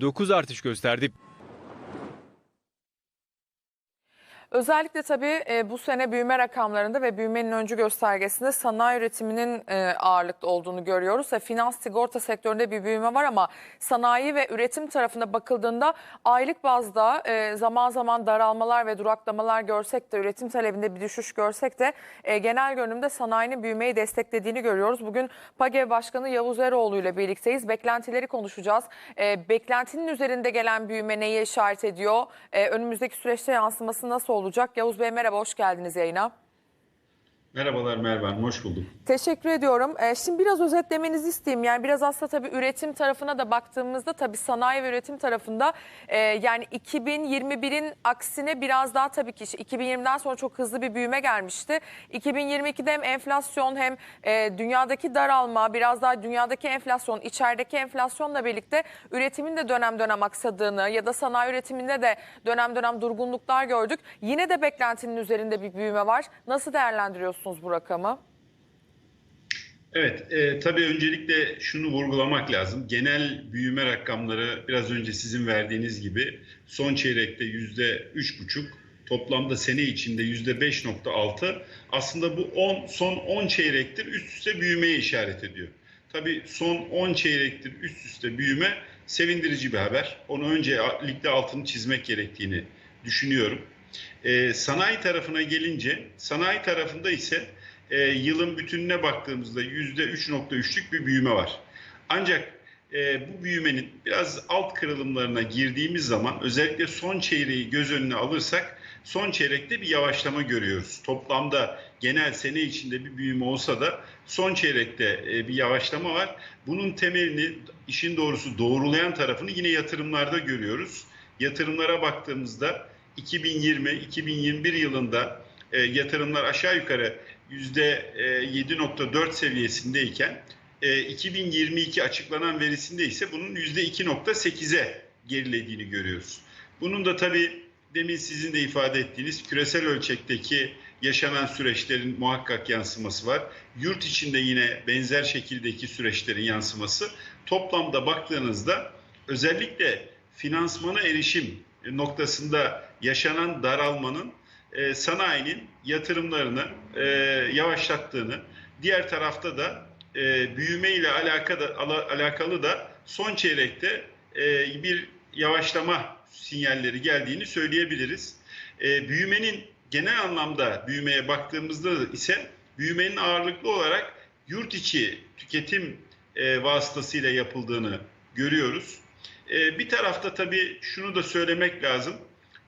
9 artış gösterdi. Özellikle tabii e, bu sene büyüme rakamlarında ve büyümenin öncü göstergesinde sanayi üretiminin e, ağırlıklı olduğunu görüyoruz. Ve finans sigorta sektöründe bir büyüme var ama sanayi ve üretim tarafına bakıldığında aylık bazda e, zaman zaman daralmalar ve duraklamalar görsek de üretim talebinde bir düşüş görsek de e, genel görünümde sanayinin büyümeyi desteklediğini görüyoruz. Bugün PAGEV Başkanı Yavuz Eroğlu ile birlikteyiz. Beklentileri konuşacağız. E, beklentinin üzerinde gelen büyüme neyi işaret ediyor? E, önümüzdeki süreçte yansıması nasıl olacak? Yavuz Bey merhaba, hoş geldiniz yayına. Merhabalar Merve hoş bulduk. Teşekkür ediyorum. Ee, şimdi biraz özetlemenizi isteyeyim. Yani biraz aslında tabii üretim tarafına da baktığımızda tabii sanayi ve üretim tarafında e, yani 2021'in aksine biraz daha tabii ki işte 2020'den sonra çok hızlı bir büyüme gelmişti. 2022'de hem enflasyon hem e, dünyadaki daralma biraz daha dünyadaki enflasyon içerideki enflasyonla birlikte üretimin de dönem dönem aksadığını ya da sanayi üretiminde de dönem dönem durgunluklar gördük. Yine de beklentinin üzerinde bir büyüme var. Nasıl değerlendiriyorsunuz bu rakamı? Evet, e, tabii öncelikle şunu vurgulamak lazım. Genel büyüme rakamları biraz önce sizin verdiğiniz gibi son çeyrekte yüzde üç buçuk, toplamda sene içinde yüzde beş nokta altı. Aslında bu 10, son 10 çeyrektir üst üste büyümeye işaret ediyor. Tabii son 10 çeyrektir üst üste büyüme sevindirici bir haber. Onu öncelikle altını çizmek gerektiğini düşünüyorum. E, sanayi tarafına gelince, sanayi tarafında ise e, yılın bütününe baktığımızda yüzde 3.3'lük bir büyüme var. Ancak e, bu büyümenin biraz alt kırılımlarına girdiğimiz zaman özellikle son çeyreği göz önüne alırsak son çeyrekte bir yavaşlama görüyoruz. Toplamda genel sene içinde bir büyüme olsa da son çeyrekte e, bir yavaşlama var. Bunun temelini işin doğrusu doğrulayan tarafını yine yatırımlarda görüyoruz. Yatırımlara baktığımızda 2020-2021 yılında e, yatırımlar aşağı yukarı %7.4 seviyesindeyken e, 2022 açıklanan verisinde ise bunun %2.8'e gerilediğini görüyoruz. Bunun da tabii demin sizin de ifade ettiğiniz küresel ölçekteki yaşanan süreçlerin muhakkak yansıması var. Yurt içinde yine benzer şekildeki süreçlerin yansıması. Toplamda baktığınızda özellikle finansmana erişim noktasında yaşanan daralmanın e, sanayinin yatırımlarını e, yavaşlattığını, diğer tarafta da e, büyüme ile alakalı, da son çeyrekte e, bir yavaşlama sinyalleri geldiğini söyleyebiliriz. E, büyümenin genel anlamda büyümeye baktığımızda ise büyümenin ağırlıklı olarak yurt içi tüketim e, vasıtasıyla yapıldığını görüyoruz. E, bir tarafta tabii şunu da söylemek lazım.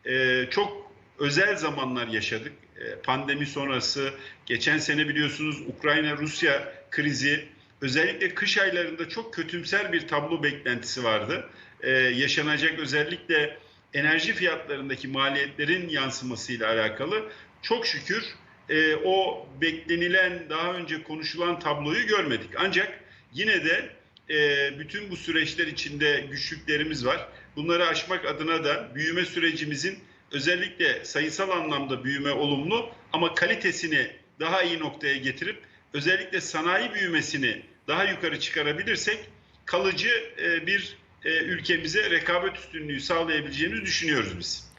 E, çok özel zamanlar yaşadık. E, pandemi sonrası, geçen sene biliyorsunuz Ukrayna-Rusya krizi, özellikle kış aylarında çok kötümser bir tablo beklentisi vardı. E, yaşanacak özellikle enerji fiyatlarındaki maliyetlerin yansımasıyla alakalı çok şükür e, o beklenilen daha önce konuşulan tabloyu görmedik. Ancak yine de bütün bu süreçler içinde güçlüklerimiz var. Bunları aşmak adına da büyüme sürecimizin özellikle sayısal anlamda büyüme olumlu ama kalitesini daha iyi noktaya getirip özellikle sanayi büyümesini daha yukarı çıkarabilirsek kalıcı bir ülkemize rekabet üstünlüğü sağlayabileceğimizi düşünüyoruz biz.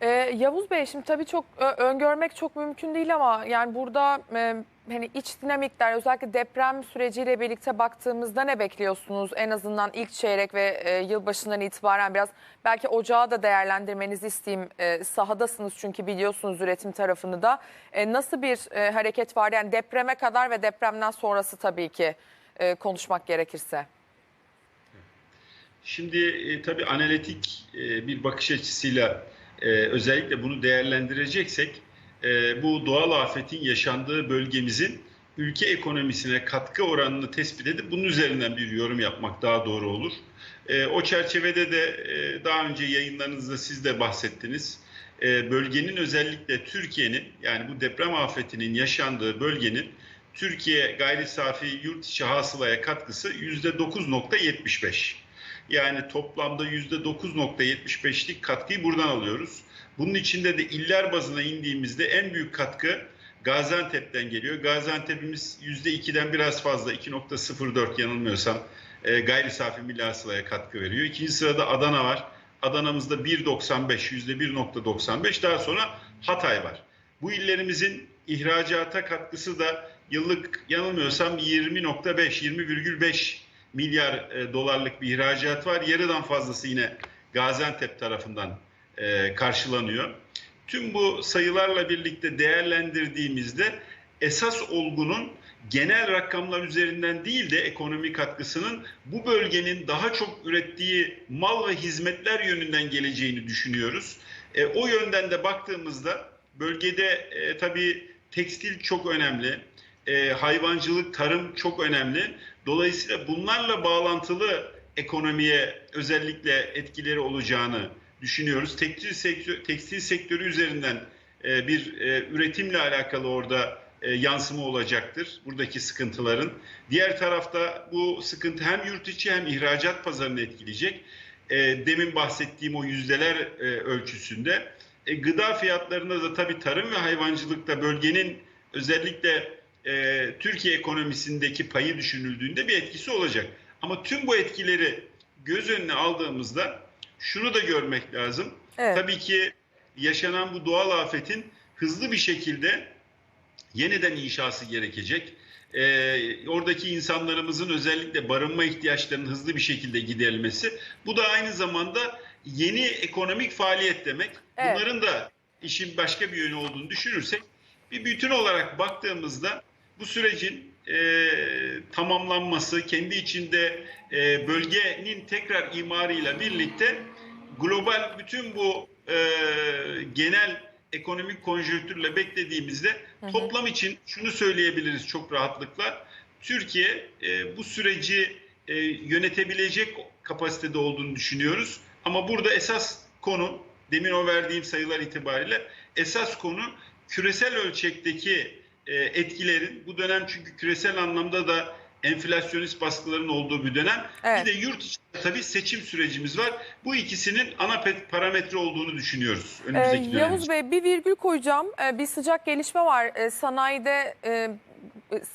Ee, Yavuz Bey şimdi tabii çok öngörmek çok mümkün değil ama yani burada e, hani iç dinamikler özellikle deprem süreciyle birlikte baktığımızda ne bekliyorsunuz? En azından ilk çeyrek ve e, yılbaşından itibaren biraz belki ocağı da değerlendirmenizi isteyeyim. E, sahadasınız çünkü biliyorsunuz üretim tarafını da. E, nasıl bir e, hareket var? Yani depreme kadar ve depremden sonrası tabii ki e, konuşmak gerekirse. Şimdi e, tabii analitik e, bir bakış açısıyla e, özellikle bunu değerlendireceksek e, bu doğal afetin yaşandığı bölgemizin ülke ekonomisine katkı oranını tespit edip bunun üzerinden bir yorum yapmak daha doğru olur. E, o çerçevede de e, daha önce yayınlarınızda siz de bahsettiniz. E, bölgenin özellikle Türkiye'nin yani bu deprem afetinin yaşandığı bölgenin Türkiye gayri safi yurt içi hasılaya katkısı %9.75. Yani toplamda %9.75'lik katkıyı buradan alıyoruz. Bunun içinde de iller bazına indiğimizde en büyük katkı Gaziantep'ten geliyor. Gaziantep'imiz %2'den biraz fazla 2.04 yanılmıyorsam e, gayri safi milli hasılaya katkı veriyor. İkinci sırada Adana var. Adana'mızda 1.95, %1.95. Daha sonra Hatay var. Bu illerimizin ihracata katkısı da yıllık yanılmıyorsam 20.5, 20,5 milyar e, dolarlık bir ihracat var. Yarıdan fazlası yine Gaziantep tarafından e, karşılanıyor. Tüm bu sayılarla birlikte değerlendirdiğimizde esas olgunun genel rakamlar üzerinden değil de ekonomi katkısının bu bölgenin daha çok ürettiği mal ve hizmetler yönünden geleceğini düşünüyoruz. E, o yönden de baktığımızda bölgede e, tabii tekstil çok önemli, e, hayvancılık, tarım çok önemli. Dolayısıyla bunlarla bağlantılı ekonomiye özellikle etkileri olacağını düşünüyoruz. Tekstil sektörü, tekstil sektörü üzerinden e, bir e, üretimle alakalı orada e, yansıma olacaktır buradaki sıkıntıların. Diğer tarafta bu sıkıntı hem yurt içi hem ihracat pazarını etkileyecek. E, demin bahsettiğim o yüzdeler e, ölçüsünde. E, gıda fiyatlarında da tabii tarım ve hayvancılıkta bölgenin özellikle e, Türkiye ekonomisindeki payı düşünüldüğünde bir etkisi olacak. Ama tüm bu etkileri göz önüne aldığımızda şunu da görmek lazım. Evet. Tabii ki yaşanan bu doğal afetin hızlı bir şekilde yeniden inşası gerekecek. Ee, oradaki insanlarımızın özellikle barınma ihtiyaçlarının hızlı bir şekilde giderilmesi. Bu da aynı zamanda yeni ekonomik faaliyet demek. Evet. Bunların da işin başka bir yönü olduğunu düşünürsek bir bütün olarak baktığımızda bu sürecin e, tamamlanması, kendi içinde e, bölgenin tekrar imarıyla birlikte global bütün bu e, genel ekonomik konjonktürle beklediğimizde toplam için şunu söyleyebiliriz çok rahatlıkla. Türkiye e, bu süreci e, yönetebilecek kapasitede olduğunu düşünüyoruz. Ama burada esas konu, demin o verdiğim sayılar itibariyle esas konu küresel ölçekteki e, etkilerin, bu dönem çünkü küresel anlamda da enflasyonist baskıların olduğu bir dönem. Evet. Bir de yurt içinde tabii seçim sürecimiz var. Bu ikisinin ana parametre olduğunu düşünüyoruz Ee, önümüzdeki dönem. Yavuz Bey bir virgül koyacağım. Ee, bir sıcak gelişme var. Ee, sanayide e,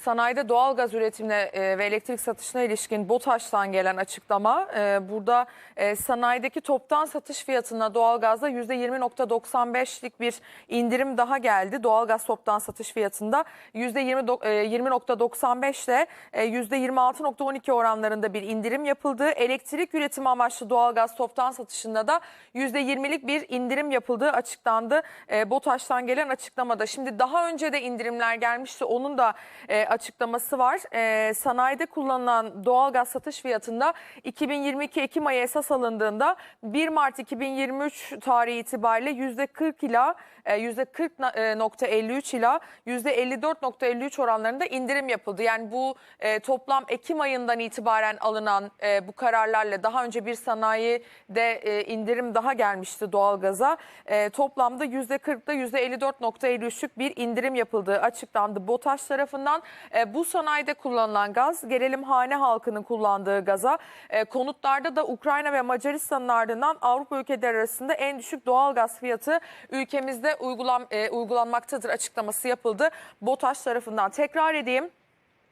sanayide doğal gaz üretimine e, ve elektrik satışına ilişkin BOTAŞ'tan gelen açıklama. Ee, burada e, sanayideki toptan satış fiyatına doğalgazda %20.95'lik bir indirim daha geldi. Doğalgaz toptan satış fiyatında %20 do- e, %20.95 ile e, %26.12 oranlarında bir indirim yapıldı. Elektrik üretimi amaçlı doğalgaz toptan satışında da %20'lik bir indirim yapıldığı açıklandı. E, BOTAŞ'tan gelen açıklamada. Şimdi daha önce de indirimler gelmişti. Onun da e, açıklaması var. E, sanayide kullanılan doğalgaz satış fiyatında 2022 Ekim ayı esas alındığında 1 Mart 2023 tarihi itibariyle %40 ila e, %40.53 ila %54.53 oranlarında indirim yapıldı. Yani bu e, toplam Ekim ayından itibaren alınan e, bu kararlarla daha önce bir sanayide e, indirim daha gelmişti doğalgaza. E, toplamda %40'da %54.53'lük bir indirim yapıldığı açıklandı BOTAŞ tarafından. E, bu sanayide kullanılan gaz gelelim hane halkının kullandığı gaza. E, konutlarda da Ukrayna ve Macaristan'ın ardından Avrupa ülkeleri arasında en düşük doğalgaz fiyatı ülkemizde uygulan, e, uygulanmaktadır açıklaması yapıldı BOTAŞ tarafından. Tekrar edeyim.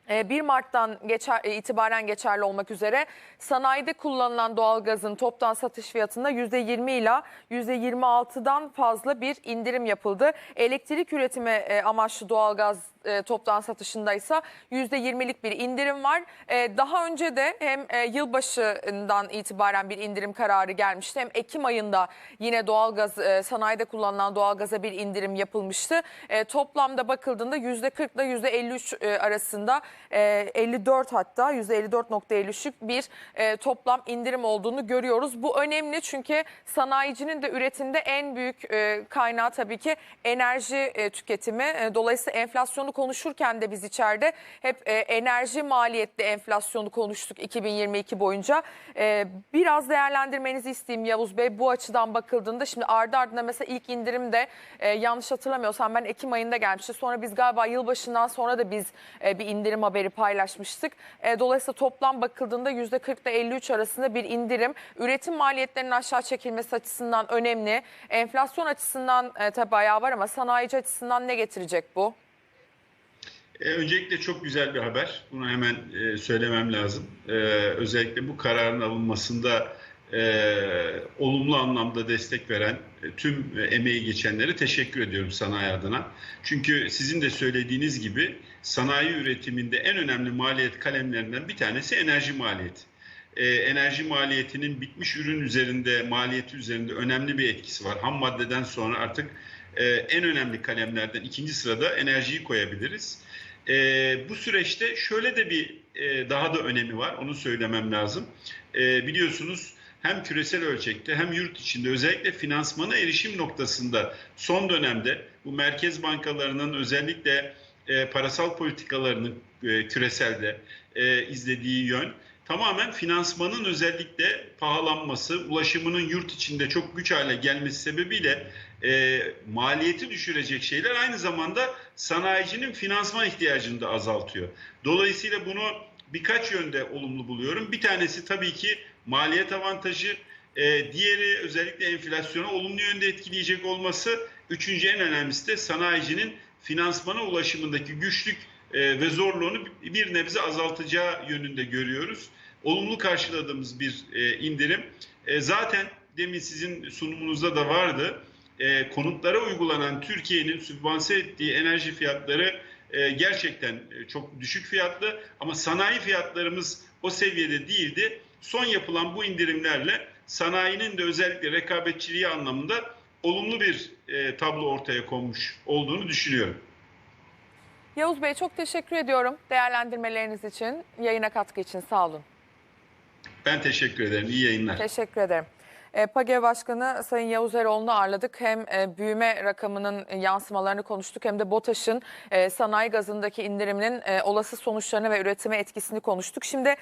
E, 1 Mart'tan geçer, e, itibaren geçerli olmak üzere sanayide kullanılan doğalgazın toptan satış fiyatında %20 ila %26'dan fazla bir indirim yapıldı. Elektrik üretimi e, amaçlı doğalgaz e, toptan satışında ise %20'lik bir indirim var. E, Daha önce de hem yılbaşından itibaren bir indirim kararı gelmişti hem Ekim ayında yine doğalgaz e, sanayide kullanılan doğalgaza bir indirim yapılmıştı. Toplamda bakıldığında %40 ile %53 e, arasında e, 54 hatta %54.53'lük bir e, toplam indirim olduğunu görüyoruz. Bu önemli çünkü sanayicinin de üretimde en büyük e, kaynağı tabii ki enerji e, tüketimi. E, Dolayısıyla enflasyonu konuşurken de biz içeride hep e, enerji maliyetli enflasyonu konuştuk 2022 boyunca. E, Biraz değerlendirmenizi isteyeyim Yavuz Bey. Bu açıdan bakıldığında şimdi ardı ardına mesela ilk indirim de e, yanlış hatırlamıyorsam ben Ekim ayında gelmişti. Sonra biz galiba yılbaşından sonra da biz e, bir indirim haberi paylaşmıştık. E, Dolayısıyla toplam bakıldığında %40 ile 53 arasında bir indirim. Üretim maliyetlerinin aşağı çekilmesi açısından önemli. Enflasyon açısından e, tabii ayağı var ama sanayici açısından ne getirecek bu? E, öncelikle çok güzel bir haber. Bunu hemen e, söylemem lazım. Özellikle bu kararın alınmasında e, olumlu anlamda destek veren e, tüm emeği geçenlere teşekkür ediyorum sanayi adına. Çünkü sizin de söylediğiniz gibi sanayi üretiminde en önemli maliyet kalemlerinden bir tanesi enerji maliyeti. E, enerji maliyetinin bitmiş ürün üzerinde, maliyeti üzerinde önemli bir etkisi var. Ham maddeden sonra artık e, en önemli kalemlerden ikinci sırada enerjiyi koyabiliriz. E, bu süreçte şöyle de bir e, daha da önemi var, onu söylemem lazım. E, biliyorsunuz hem küresel ölçekte hem yurt içinde özellikle finansmana erişim noktasında son dönemde bu merkez bankalarının özellikle e, parasal politikalarının e, küreselde e, izlediği yön tamamen finansmanın özellikle pahalanması, ulaşımının yurt içinde çok güç hale gelmesi sebebiyle e, maliyeti düşürecek şeyler aynı zamanda sanayicinin finansman ihtiyacını da azaltıyor. Dolayısıyla bunu birkaç yönde olumlu buluyorum. Bir tanesi tabii ki maliyet avantajı, e, diğeri özellikle enflasyonu olumlu yönde etkileyecek olması, üçüncü en önemlisi de sanayicinin finansmana ulaşımındaki güçlük e, ve zorluğunu bir nebze azaltacağı yönünde görüyoruz. Olumlu karşıladığımız bir e, indirim. E, zaten demin sizin sunumunuzda da vardı. E, konutlara uygulanan Türkiye'nin sübvanse ettiği enerji fiyatları e, gerçekten e, çok düşük fiyatlı ama sanayi fiyatlarımız o seviyede değildi. Son yapılan bu indirimlerle sanayinin de özellikle rekabetçiliği anlamında olumlu bir e, tablo ortaya konmuş olduğunu düşünüyorum. Yavuz Bey çok teşekkür ediyorum değerlendirmeleriniz için, yayına katkı için sağ olun. Ben teşekkür ederim. İyi yayınlar. Teşekkür ederim. E, PAGE Başkanı Sayın Yavuz Eroğlu'nu ağırladık. Hem e, büyüme rakamının yansımalarını konuştuk hem de BOTAŞ'ın e, sanayi gazındaki indiriminin e, olası sonuçlarını ve üretime etkisini konuştuk. Şimdi